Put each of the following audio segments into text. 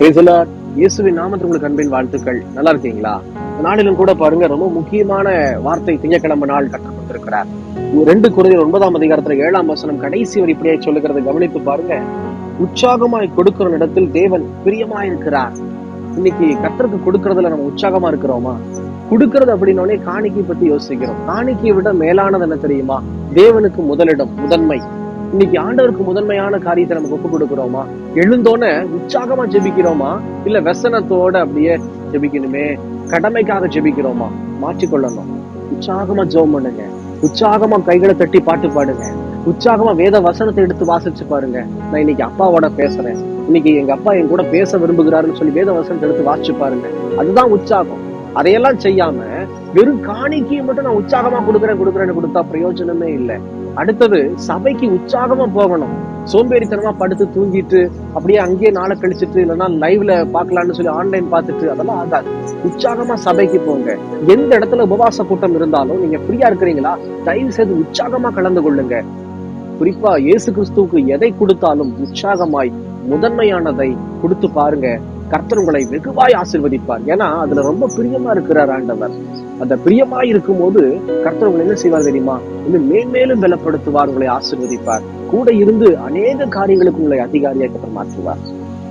பேசலார் இயேசுவின் நாமத்தில் உங்களுக்கு அன்பின் வாழ்த்துக்கள். நல்லா இருக்கீங்களா? நாளிலும் கூட பாருங்க ரொம்ப முக்கியமான வார்த்தை திங்கக்கிழமை நாள் கற்றுக் கொடுத்திருக்கிறார் ரெண்டு குறையில் ஒன்பதாம் அதிகாரத்துல ஏழாம் வசனம் கடைசி வரை இப்படியே சொல்லுகிறத கவனித்து பாருங்க. உற்சாகமாய் கொடுக்கிற இடத்தில் தேவன் பிரியமாயிருக்கிறார். இன்னைக்கு கத்தருக்கு கொடுக்கறதுல நம்ம உற்சாகமா இருக்கிறோமா? கொடுக்கறது அப்படின்னோடனே காணிக்கை பத்தி யோசிக்கிறோம். காணிக்கையை விட மேலானது என்ன தெரியுமா? தேவனுக்கு முதலிடம் முதன்மை. இன்னைக்கு ஆண்டவருக்கு முதன்மையான காரியத்தை நம்ம ஒப்பு கொடுக்கிறோமா? எழுந்தோன்னே உற்சாகமா ஜெபிக்கிறோமா? இல்ல வெசனத்தோட அப்படியே ஜெபிக்கணுமே? கடமைக்காக ஜெபிக்கிறோமா? மாற்றிக்கொள்ளணும். உற்சாகமா ஜெபம் பண்ணுங்க. உற்சாகமா கைகளை தட்டி பாட்டு பாடுங்க. உற்சாகமா வேத வசனத்தை எடுத்து வாசிச்சு பாருங்க. நான் இன்னைக்கு அப்பாவோட பேசுறேன். இன்னைக்கு எங்க அப்பா என் கூட பேச விரும்புகிறாருன்னு சொல்லி வேத வசனத்தை எடுத்து வாசிச்சு பாருங்க. அதுதான் உற்சாகம். அதையெல்லாம் செய்யாம வெறும் காணிக்கையை மட்டும் நான் உற்சாகமா கொடுக்குறேன் கொடுக்குறேன்னு கொடுத்தா பிரயோஜனமே இல்லை. அடுத்தது சபைக்கு உற்சாகமா போகணும். சோம்பேறித்தனமா படுத்து தூங்கிட்டு அப்படியே அங்கேயே நாளை கழிச்சிட்டு இல்லைன்னா லைவ்ல பாக்கலாம்னு சொல்லி ஆன்லைன் பார்த்துட்டு அதெல்லாம் ஆகாது. உற்சாகமா சபைக்கு போங்க. எந்த இடத்துல உபவாச கூட்டம் இருந்தாலும் நீங்க ஃப்ரீயா இருக்கிறீங்களா தயவு செய்து உற்சாகமா கலந்து கொள்ளுங்க. குறிப்பா இயேசு கிறிஸ்துவுக்கு எதை கொடுத்தாலும் உற்சாகமாய் முதன்மையானதை கொடுத்து பாருங்க. கர்த்தர் உங்களை வெகுவாய் ஆசிர்வதிப்பார். ஏன்னா அதுல ரொம்ப பிரியமா இருக்கிறார் ஆண்டவர். அந்த பிரியமா இருக்கும் போது கர்த்தர் உங்களை என்ன செய்வார் தெரியுமா? இன்னும் மேன்மேலும் பலப்படுத்துவார் உங்களை ஆசிர்வதிப்பார். கூட இருந்து அநேக காரியங்களுக்கு உங்களை அதிகாரியாக கர்த்தர் மாற்றுவார்.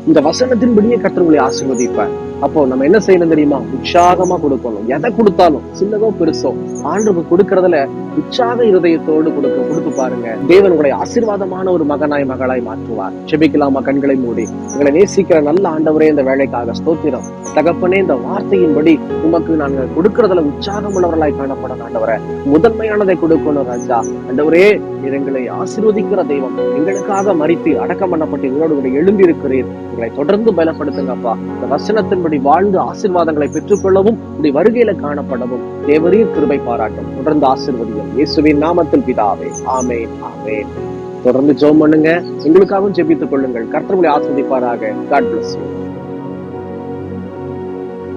இந்த வசனத்தின்படியே கர்த்தர் உங்களை ஆசிர்வதிப்பார். அப்போ நம்ம என்ன செய்யணும் தெரியுமா? உற்சாகமா கொடுக்கணும். எதை கொடுத்தாலும் சின்னதோ பெருசோ ஆண்டுக்கு கொடுக்கறதுல உற்சாக இருதயத்தோடு கொடுக்க கொடுத்து பாருங்க. தேவன் உங்களை ஆசீர்வாதமான ஒரு மகனாய் மகளாய் மாற்றுவார். செபிக்கலாமா கண்களை மூடி. எங்களை நேசிக்கிற நல்ல ஆண்டவரே இந்த வேலைக்காக ஸ்தோத்திரம். தகப்பனே இந்த வார்த்தையின்படி உமக்கு நாங்கள் கொடுக்கறதுல உற்சாகம் உள்ளவர்களாய் காணப்படும் ஆண்டவரை. முதன்மையானதை கொடுக்கணும் ராஜா. ஆண்டவரே எங்களை ஆசீர்வதிக்கிற தெய்வம். எங்களுக்காக மறித்து அடக்கம் பண்ணப்பட்டு எங்களோடு கூட எழும்பி இருக்கிறீர் எங்களை தொடர்ந்து பலப்படுத்துங்கப்பா. இந்த வசனத்தின்படி வாழ்ந்து ஆசீர்வாதங்களை பெற்றுக்கொள்ளவும் உடைய வருகையில காணப்படவும். தேவரீர் கிருபை பாராட்டும். தொடர்ந்து ஆசிர்வதியும் இயேசுவின் நாமத்தில் பிதாவே. ஆமேன் ஆமேன். தொடர்ந்து ஜோம் பண்ணுங்க. எங்களுக்காகவும் ஜெபித்துக் கொள்ளுங்கள். கர்த்தர்களை ஆஸ்வதிப்பாராக காட் பிளஸ் யூ